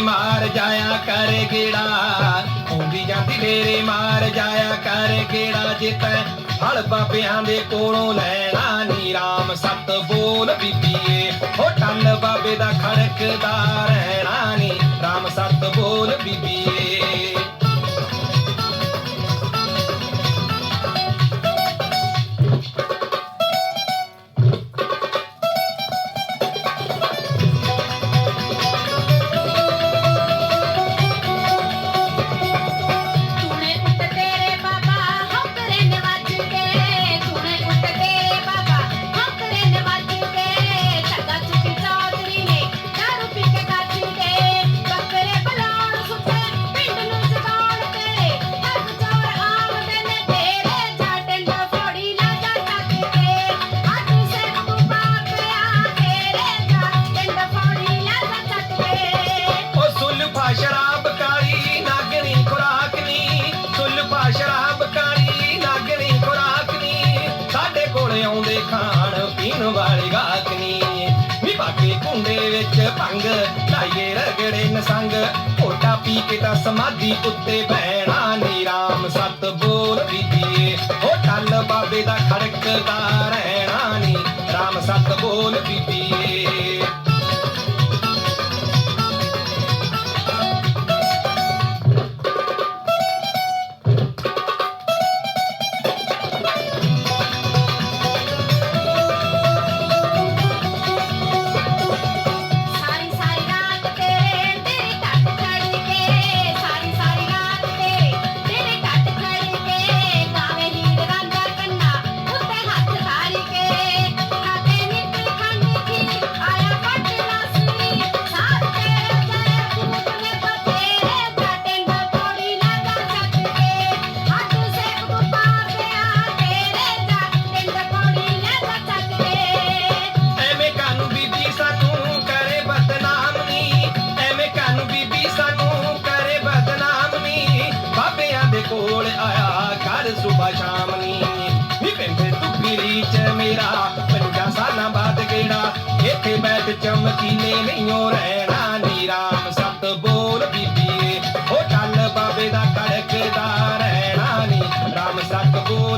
ਮਾਰ ਜਾਇਆ ਕਰ ਗੇੜਾ ਆਉਂਦੀ ਜਾਂਦੀ ਫੇਰੇ ਮਾਰ ਜਾਇਆ ਕਰ ਗੇੜਾ ਜੇ ਤੈਂ ਹਲ ਬਾਬਿਆਂ ਦੇ ਕੋਲੋਂ ਲੈਣਾ ਨੀ ਰਾਮ ਸਤ ਬੋਲ ਬੀਬੀਏ। ਹੋ ਟੱਲ ਬਾਬੇ ਦਾ ਖੜਕਦਾ ਰਹਿਣਾ ਨੀ ਰਾਮ ਸਤ ਬੋਲ ਬੀਬੀਏ। ਆਉਂਦੇ ਖਾਣ ਪੀਣ ਵਾਲੇ ਗਾਹਕ ਨੀ। ਵੀ ਬਾਕੀ ਕੁੰਡੇ ਵਿੱਚ ਭੰਗ, ਲਾਈਏ ਰਗੜੇ ਨਸੰਗ। ਓਟਾ ਪੀ ਕੇ ਤਾਂ ਸਮਾਧੀ ਉੱਤੇ ਬਹਿਣਾ ਨੀ ਰਾਮ ਸਤ ਬੋਲ ਪੀਏ ਓ ਟੱਲ ਬਾਬੇ ਦਾ ਖੜਕਦਾ ਰਹਿਣਾ ਨੀ ਰਾਮ ਸਤ ਬੋਲ ਬੀਬੀਏ ਬਾਬਿਆਂ ਕੋਲ ਆਇਆ ਕਰ ਸੁਬਾ ਸ਼ਾਮ ਨੀ। ਨੀ ਪਿੰਡੇ ਤੂੰ ਚ ਮੇਰਾ ਪੰਜਾਂ ਸਾਲਾਂ ਬਾਅਦ ਕਿਹੜਾ? ਇੱਥੇ ਬੈਠ ਚਮਕੀਲੇ ਨਹੀਂਓ ਰਹਿਣਾ ਨੀ, ਰਾਮ ਸਤ ਬੋਲ ਬੀਬੀਏ। ਉਹ ਚੱਲ ਬਾਬੇ ਦਾ ਕੜਕਦਾ ਰਹਿਣਾ ਨੀ, ਰਾਮ ਸਤ ਬੋਲ